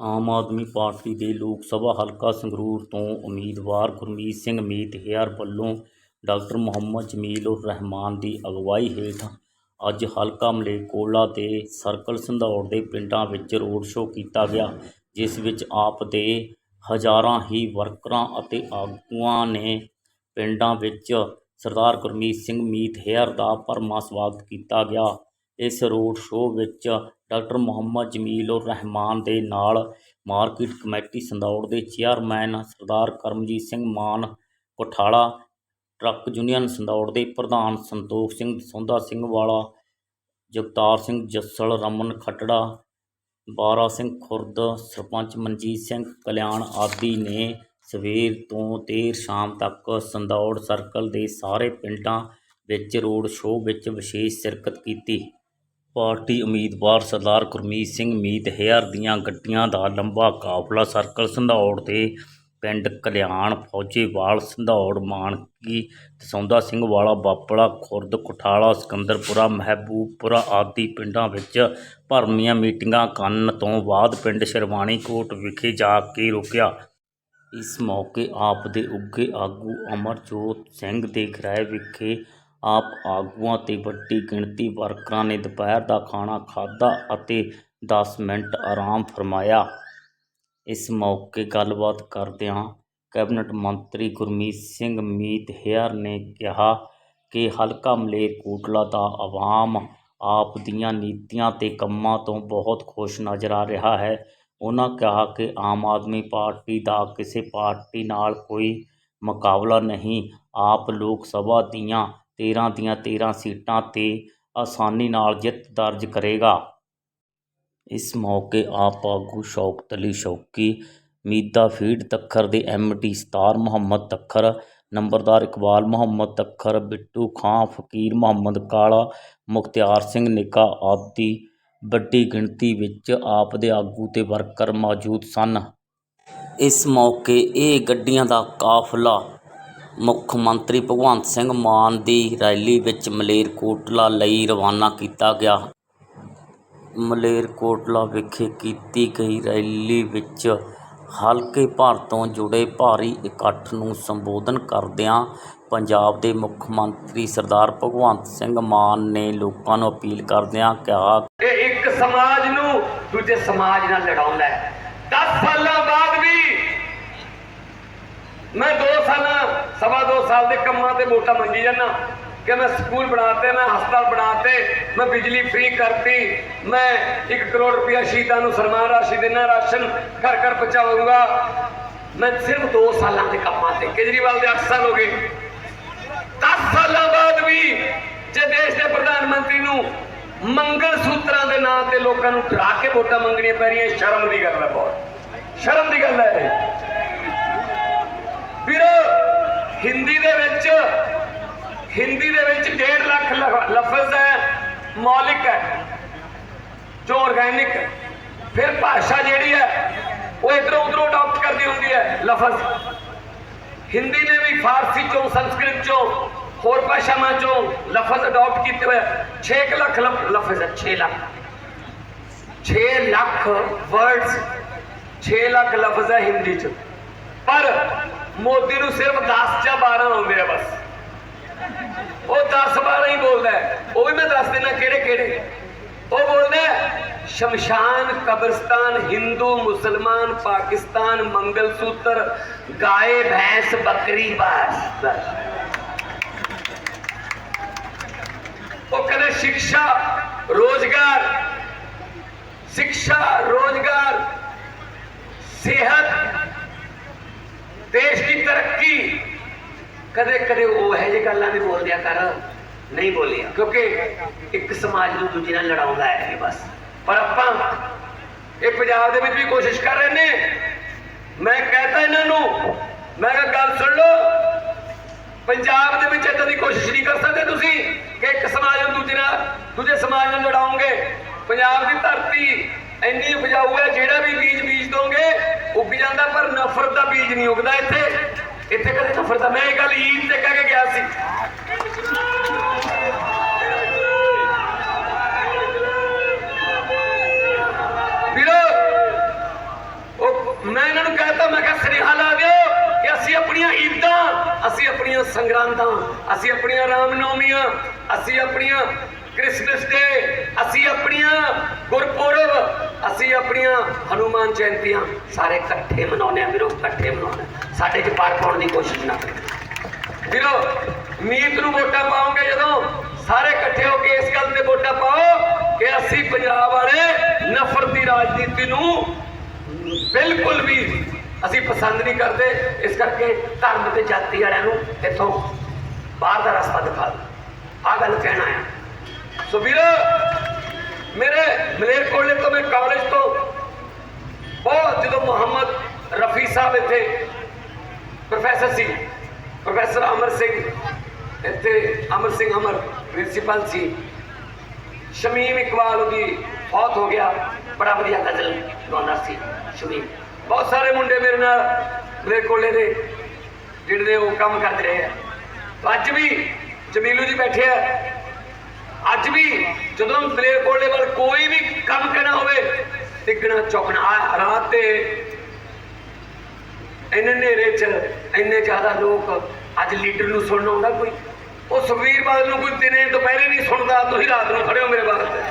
Aam Aadmi party ਦੇ ਲੋਕ ਸਭਾ ਹਲਕਾ ਸੰਗਰੂਰ ਤੋਂ ਉਮੀਦਵਾਰ ਗੁਰਮੀਤ ਸਿੰਘ ਮੀਤ ਹੇਅਰ ਵੱਲੋਂ ਡਾਕਟਰ ਮੁਹੰਮਦ ਜਮੀਲ ਉਰ ਰਹਿਮਾਨ ਦੀ ਅਗਵਾਈ ਹੇਠ ਅੱਜ ਹਲਕਾ ਮਲੇਕੋਲਾ ਦੇ ਸਰਕਲ ਸੰਧੌੜ ਦੇ ਪਿੰਡਾਂ ਵਿੱਚ ਰੋਡ ਸ਼ੋਅ ਕੀਤਾ ਗਿਆ, ਜਿਸ ਵਿੱਚ ਆਪ ਦੇ ਹਜ਼ਾਰਾਂ ਹੀ ਵਰਕਰਾਂ ਅਤੇ ਆਗੂਆਂ ਨੇ ਪਿੰਡਾਂ ਵਿੱਚ ਸਰਦਾਰ ਗੁਰਮੀਤ ਸਿੰਘ ਮੀਤ ਹੇਅਰ ਦਾ ਭਰਵਾਂ ਸਵਾਗਤ ਕੀਤਾ ਗਿਆ। ਇਸ ਰੋਡ ਸ਼ੋਅ ਵਿੱਚ ਡਾਕਟਰ ਮੁਹੰਮਦ ਜਮੀਲ ਉਰ ਰਹਿਮਾਨ ਦੇ ਨਾਲ ਮਾਰਕੀਟ ਕਮੇਟੀ ਸੰਦੌੜ ਦੇ chairman Sardar Karamjit Singh Mann Kothala truck union Sandaur ਦੇ ਪ੍ਰਧਾਨ ਸੰਤੋਖ ਸਿੰਘ ਸੌਂਦਾ ਸਿੰਘ ਵਾਲਾ, ਜਗਤਾਰ ਸਿੰਘ ਜੱਸਲ, ਰਮਨ ਖੱਟੜਾ, ਬਾਰਾ ਸਿੰਘ ਖੁਰਦ, ਸਰਪੰਚ ਮਨਜੀਤ ਸਿੰਘ ਕਲਿਆਣ ਆਦਿ ਨੇ ਸਵੇਰ ਤੋਂ ਦੇਰ ਸ਼ਾਮ ਤੱਕ ਸੰਦੌੜ ਸਰਕਲ ਦੇ ਸਾਰੇ ਪਿੰਡਾਂ ਵਿੱਚ ਰੋਡ ਸ਼ੋਅ ਵਿੱਚ ਵਿਸ਼ੇਸ਼ ਸ਼ਿਰਕਤ ਕੀਤੀ। ਪਾਰਟੀ ਉਮੀਦਵਾਰ ਸਰਦਾਰ ਗੁਰਮੀਤ ਸਿੰਘ ਮੀਤ ਹੇਅਰ ਦੀਆਂ ਗੱਡੀਆਂ ਦਾ ਲੰਬਾ ਕਾਫਲਾ ਸਰਕਲ ਸੰਧੌੜ ਦੇ ਪਿੰਡ ਕਲਿਆਣ ਫੌਜੇਵਾਲ ਸੰਧੌੜ ਮਾਨਕੀ, ਦਸੌਂਦਾ ਸਿੰਘ ਵਾਲਾ, ਬਾਪੜਾ, ਖੁਰਦ, ਕੁਠਾਲਾ, ਸਿਕੰਦਰਪੁਰਾ, ਮਹਿਬੂਬਪੁਰਾ ਆਦਿ ਪਿੰਡਾਂ ਵਿੱਚ ਭਰਵੀਆਂ ਮੀਟਿੰਗਾਂ ਕਰਨ ਤੋਂ ਬਾਅਦ ਪਿੰਡ ਸ਼ਰਵਾਣੀ ਕੋਟ ਵਿਖੇ ਜਾ ਕੇ ਰੁਕਿਆ। ਇਸ ਮੌਕੇ ਆਪ ਦੇ ਉੱਘੇ ਆਗੂ ਅਮਰਜੋਤ ਸਿੰਘ ਦੇ ਗ੍ਰਹਿ ਵਿਖੇ ਆਪ ਆਗੂਆਂ ਤੇ ਵੱਡੀ ਗਿਣਤੀ ਵਰਕਰਾਂ ਨੇ ਦੁਪਹਿਰ ਦਾ ਖਾਣਾ ਖਾਧਾ ਅਤੇ 10 ਮਿੰਟ ਆਰਾਮ ਫਰਮਾਇਆ। ਇਸ ਮੌਕੇ ਗੱਲਬਾਤ ਕਰਦਿਆਂ ਕੈਬਨਿਟ ਮੰਤਰੀ ਗੁਰਮੀਤ ਸਿੰਘ ਮੀਤ ਹੇਅਰ ਨੇ ਕਿਹਾ ਕਿ ਹਲਕਾ ਮਲੇਰਕੋਟਲਾ ਦਾ ਆਵਾਮ ਆਪ ਦੀਆਂ ਨੀਤੀਆਂ ਤੇ ਕੰਮਾਂ ਤੋਂ ਬਹੁਤ ਖੁਸ਼ ਨਜ਼ਰ ਆ ਰਿਹਾ ਹੈ। ਉਹਨਾਂ ਕਿਹਾ ਕਿ ਆਮ ਆਦਮੀ ਪਾਰਟੀ ਦਾ ਕਿਸੇ ਪਾਰਟੀ ਨਾਲ ਕੋਈ ਮੁਕਾਬਲਾ ਨਹੀਂ। ਆਪ ਲੋਕ ਸਭਾ ਦੀਆਂ 13 ਦੀਆਂ 13 ਸੀਟਾਂ ਤੇ ਆਸਾਨੀ ਨਾਲ ਜਿੱਤ ਦਰਜ ਕਰੇਗਾ। ਇਸ ਮੌਕੇ ਆਪ ਆਗੂ ਸ਼ੌਕਤ ਅਲੀ ਸ਼ੌਕੀ, ਮੀਦਾ ਫੀਡ ਤੱਖਰ ਦੇ ਐਮਡੀ ਸਤਾਰ ਮੁਹੰਮਦ ਤੱਖਰ, ਨੰਬਰਦਾਰ ਇਕਬਾਲ ਮੁਹੰਮਦ ਤੱਖਰ, ਬਿੱਟੂ ਖਾਂ, ਫਕੀਰ ਮੁਹੰਮਦ ਕਾਲਾ, ਮੁਖਤਿਆਰ ਸਿੰਘ ਨਿੱਕਾ ਆਦਿ ਵੱਡੀ ਗਿਣਤੀ ਵਿੱਚ ਆਪ ਦੇ ਆਗੂ ਤੇ ਵਰਕਰ ਮੌਜੂਦ ਸਨ। ਇਸ ਮੌਕੇ ਇਹ ਗੱਡੀਆਂ ਦਾ ਕਾਫਲਾ ਮੁੱਖ ਮੰਤਰੀ ਭਗਵੰਤ ਸਿੰਘ ਮਾਨ ਦੀ ਰੈਲੀ ਵਿੱਚ ਮਲੇਰਕੋਟਲਾ ਲਈ ਰਵਾਨਾ ਕੀਤਾ ਗਿਆ। ਮਲੇਰਕੋਟਲਾ ਵਿਖੇ ਕੀਤੀ ਗਈ ਰੈਲੀ ਵਿੱਚ ਹਲਕੇ ਭਰ ਤੋਂ ਜੁੜੇ ਭਾਰੀ ਇਕੱਠ ਨੂੰ ਸੰਬੋਧਨ ਕਰਦਿਆਂ ਪੰਜਾਬ ਦੇ ਮੁੱਖ ਮੰਤਰੀ ਸਰਦਾਰ ਭਗਵੰਤ ਸਿੰਘ ਮਾਨ ਨੇ ਲੋਕਾਂ ਨੂੰ ਅਪੀਲ ਕਰਦਿਆਂ ਕਿਹਾ ਇਹ ਇੱਕ ਸਮਾਜ ਨੂੰ ਦੂਜੇ ਸਮਾਜ ਨਾਲ ਲੜਾਉਂਦਾ ਹੈ 10 ਸਾਲਾਂ ਬਾਅਦ ਵੀ ਮੈਂ ਸਵਾ 2 ਸਾਲ ਦੇ ਕੰਮਾਂ ਤੇ ਵੋਟਾਂ ਮੰਗੀ ਜਾਂਦਾ। ਕਿ ਮੈਂ ਸਕੂਲ ਬਣਾਤੇ, ਮੈਂ ਹਸਪਤਾਲ ਬਣਾਤੇ, ਮੈਂ ਬਿਜਲੀ ਫ੍ਰੀ ਕਰਤੀ, ਮੈਂ 1 ਕਰੋੜ ਰੁਪਇਆ ਸ਼ਹੀਦਾਂ ਨੂੰ ਸਨਮਾਨ ਰਾਸ਼ੀ ਦੇਣਾ ਰਾਸ਼ਨ ਘਰ ਘਰ ਪਹੁੰਚਾਊਂਗਾ। ਮੈਂ ਸਿਰਫ 2 ਸਾਲਾਂ ਦੇ ਕੰਮਾਂ ਤੇ, ਕੇਜਰੀਵਾਲ ਦੇ 8 ਸਾਲ ਹੋ ਗਏ। 10 ਸਾਲਾਂ ਬਾਅਦ ਵੀ ਜੇ ਦੇਸ਼ ਦੇ ਪ੍ਰਧਾਨ ਮੰਤਰੀ ਨੂੰ ਮੰਗਲ ਸੂਤਰਾਂ ਦੇ ਨਾਂ ਤੇ ਲੋਕਾਂ ਨੂੰ ਡਰਾ ਕੇ ਵੋਟਾਂ ਮੰਗਣੀਆਂ ਪੈ ਰਹੀਆਂ, ਸ਼ਰਮ ਦੀ ਗੱਲ ਹੈ ਬਹੁਤ। ਸ਼ਰਮ ਦੀ ਗੱਲ ਹੈ ਇਹ। ਵੀਰੋ ਹਿੰਦੀ ਦੇ ਵਿੱਚ, ਹਿੰਦੀ ਦੇ ਵਿੱਚ 1.5 ਲੱਖ ਲਫ਼ਜ਼ ਹੈ, ਮੌਲਿਕ ਹੈ, ਜੋ ਆਰਗੈਨਿਕ ਹੈ। ਫਿਰ ਭਾਸ਼ਾ ਜਿਹੜੀ ਹੈ, ਉਹ ਇਧਰੋਂ ਉਧਰੋਂ ਅਡਾਪਟ ਕਰਦੀ ਹੁੰਦੀ ਹੈ, ਲਫ਼ਜ਼। ਹਿੰਦੀ ਨੇ ਵੀ ਫਾਰਸੀ ਚੋਂ, ਸੰਸਕ੍ਰਿਤ ਚੋਂ, ਹੋਰ ਭਾਸ਼ਾਵਾਂ ਚੋਂ ਲਫ਼ਜ਼ ਅਡਾਪਟ ਕੀਤੇ ਹੋਏ 6 ਲੱਖ ਲਫ਼ਜ਼ ਹੈ 6 ਲੱਖ। 6 ਲੱਖ ਵਰਡਸ 6 ਲੱਖ ਲਫ਼ਜ਼ ਹੈ ਹਿੰਦੀ ਚ। ਪਰ ਮੋਦੀ ਨੂੰ ਸਿਰਫ 10 ਜਾਂ 12 ਆਉਂਦੇ ਆ ਬਸ ਉਹ 10 12 ਹੀ ਬੋਲਦਾ ਹੈ। ਉਹ ਵੀ ਮੈਂ ਦੱਸ ਦੇਣਾ ਕਿਹੜੇ ਕਿਹੜੇ ਉਹ ਬੋਲਦਾ ਹੈ, ਸ਼ਮਸ਼ਾਨ ਕਬਰਸਤਾਨ ਹਿੰਦੂ ਮੁਸਲਮਾਨ ਪਾਕਿਸਤਾਨ ਮੰਗਲ ਸੂਤਰ ਗਾਏ ਭੈਂਸ ਬੱਕਰੀ ਬਸ ਬਸ ਉਹ ਕਹਿੰਦੇ ਸਿੱਖਿਆ ਰੋਜ਼ਗਾਰ ਸਿੱਖਿਆ ਰੋਜ਼ਗਾਰ ਸਿਹਤ ਦੇਸ਼ ਦੀ ਤਰੱਕੀ ਕਦੇ ਕਦੇ ਉਹ ਹੈ ਜੇ ਗੱਲਾਂ ਵੀ ਬੋਲਦਿਆ ਕਰ ਨਹੀਂ ਬੋਲਿਆ। ਕਿਉਂਕਿ ਇੱਕ ਸਮਾਜ ਨੂੰ ਦੂਜੇ ਨਾਲ ਲੜਾਉਂਦਾ ਹੈ ਇਹ ਬਸ। ਪਰ ਆਪਾਂ ਇਹ ਪੰਜਾਬ ਦੇ ਵਿੱਚ ਵੀ ਕੋਸ਼ਿਸ਼ ਕਰ ਰਹੇ ਨੇ। ਮੈਂ ਕਹਤਾ ਇਹਨਾਂ ਨੂੰ, ਮੈਂ ਕਿਹਾ, ਗੱਲ ਸੁਣ ਲਓ। ਪੰਜਾਬ ਦੇ ਵਿੱਚ ਇਦਾਂ ਦੀ ਕੋਸ਼ਿਸ਼ ਨਹੀਂ ਕਰ ਸਕਦੇ ਤੁਸੀਂ ਕਿ ਇੱਕ ਸਮਾਜ ਨੂੰ ਦੂਜੇ ਨਾਲ, ਦੂਜੇ ਸਮਾਜ ਨਾਲ ਲੜਾਓਗੇ। ਪੰਜਾਬ ਦੀ ਧਰਤੀ ਇੰਨੀ ਉਪਜਾਊ ਹੈ, ਜਿਹੜਾ ਵੀ ਬੀਜ ਬੀਜ ਦੋਗੇ, ਉੱਗ ਜਾਂਦਾ, ਪਰ ਨਫ਼ਰਤ ਦਾ ਬੀਜ ਨਹੀਂ ਉੱਗਦਾ ਇੱਥੇ। ਇੱਥੇ ਕਦੇ ਨਫ਼ਰਤ ਮੈਂ ਇਹ ਗੱਲ ਈਦ ਤੇ ਕਹਿ ਕੇ ਗਿਆ ਸੀ। ਮੈਂ ਇਹਨਾਂ ਨੂੰ ਕਹਤਾ, ਮੈਂ ਕਿਹਾ, ਸਨੇਹਾ ਲਾ ਦਿਓ ਕਿ ਅਸੀਂ ਆਪਣੀਆਂ ਈਦਾਂ, ਅਸੀਂ ਆਪਣੀਆਂ ਸੰਗਰਾਂਦਾਂ, ਅਸੀਂ ਆਪਣੀਆਂ ਰਾਮ ਨੌਮੀਆਂ ਅਸੀਂ ਆਪਣੀਆਂ ਕ੍ਰਿਸਮਸ ਡੇ ਅਸੀਂ ਆਪਣੀਆਂ ਗੁਰਪੁਰਬ, ਅਸੀਂ ਆਪਣੀਆਂ ਹਨੂਮਾਨ ਜਯੰਤੀਆਂ ਸਾਰੇ ਇਕੱਠੇ ਮਨਾਉਂਦੇ ਆ ਵੀਰੋ, ਇਕੱਠੇ ਮਨਾਉਂਦੇ ਹਾਂ। ਸਾਡੇ 'ਚ ਪਾਰ ਪਾਉਣ ਦੀ ਕੋਸ਼ਿਸ਼ ਨਾ ਕਰੋ ਵੀਰੋ, ਮੀਤ ਨੂੰ ਵੋਟਾਂ ਪਾਓਗੇ ਜਦੋਂ ਸਾਰੇ ਇਕੱਠੇ ਹੋ ਕੇ ਇਸ ਗੱਲ ਤੇ ਵੋਟਾਂ ਪਾਓ ਕਿ ਅਸੀਂ ਪੰਜਾਬ ਵਾਲੇ ਨਫ਼ਰਤ ਦੀ ਰਾਜਨੀਤੀ ਨੂੰ ਬਿਲਕੁਲ ਵੀ ਅਸੀਂ ਪਸੰਦ ਨਹੀਂ ਕਰਦੇ, ਇਸ ਕਰਕੇ ਧਰਮ ਤੇ ਜਾਤੀ ਵਾਲਿਆਂ ਨੂੰ ਇੱਥੋਂ ਬਾਹਰ ਦਾ ਰਸਤਾ ਦਿਖਾ ਦਿਓ। ਆ ਗੱਲ ਕਹਿਣਾ ਹੈ ਸੋ ਵੀਰ, ਮੇਰੇ ਮਲੇਰਕੋਟਲੇ ਤੋਂ ਮੈਂ ਕਾਲਜ ਤੋਂ ਬਹੁਤ ਜਦੋਂ ਮੁਹੰਮਦ ਰਫੀ ਸਾਹਿਬ ਇੱਥੇ ਪ੍ਰੋਫੈਸਰ ਸੀ ਪ੍ਰੋਫੈਸਰ ਅਮਰ ਸਿੰਘ, ਇੱਥੇ ਅਮਰ ਸਿੰਘ ਅਮਰ ਪ੍ਰਿੰਸੀਪਲ ਸੀ। ਸ਼ਮੀਮ ਇਕਬਾਲ ਉਹਦੀ ਫੌਤ ਹੋ ਗਿਆ, ਬੜਾ ਵਧੀਆ ਗਜ਼ਲ ਗਾਉਂਦਾ ਸੀ ਸ਼ਮੀਮ। ਬਹੁਤ ਸਾਰੇ ਮੁੰਡੇ ਮੇਰੇ ਨਾਲ ਮੇਰੇ ਕੋਲੇ ਦੇ, ਜਿਹੜੇ ਉਹ ਕੰਮ ਕਰਦੇ ਰਹੇ ਆ। ਅੱਜ ਵੀ ਜਮੀਲੂ ਜੀ ਬੈਠੇ ਆ। ਅੱਜ ਵੀ ਜਦੋਂ ਮੇਰੇ ਕੋਲੇ ਵੱਲ ਕੋਈ ਵੀ ਕੰਮ ਕਰਨਾ ਹੋਵੇ ਟਿਕਣਾ ਚੌਕਣਾ ਰਾਤ ਤੇ ਇੰਨੇ ਹਨੇਰੇ ਚ ਇੰਨੇ ਜ਼ਿਆਦਾ ਲੋਕ ਅੱਜ ਲੀਡਰ ਨੂੰ ਸੁਣਨ ਆਉਂਦਾ ਕੋਈ। ਉਹ ਸੁਖਵੀਰ ਬਾਦਲ ਨੂੰ ਕੋਈ ਦਿਨੇ ਦੁਪਹਿਰੇ ਨਹੀਂ ਸੁਣਦਾ, ਤੁਸੀਂ ਰਾਤ ਨੂੰ ਖੜੇ ਹੋ ਮੇਰੇ ਵਾਸਤੇ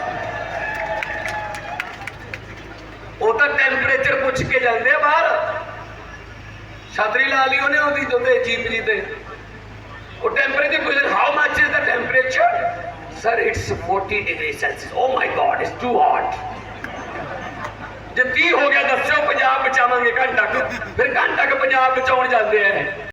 ਉਹ ਤਾਂ ਟੈਂਪਰੇਚਰ ਪੁੱਛ ਕੇ ਜਾਂਦੇ ਆ ਬਾਹਰ। ਛਤਰੀ ਲਾ ਲਈ ਉਹਨੇ ਉਹਦੀ ਜੁੱਤੇ ਜੀਪ ਜੀ ਤੇ। ਉਹ ਟੈਂਪ ਪੁੱਛ how much is the temperature sir 40 degree Celsius oh my God it's too hot ਜੇ 30 ਹੋ ਗਿਆ, ਦੱਸਿਓ, ਪੰਜਾਬ ਬਚਾਵਾਂਗੇ, ਘੰਟਾ ਫਿਰ ਘੰਟਾ ਕੁ ਪੰਜਾਬ ਬਚਾਉਣ ਜਾਂਦੇ ਆ।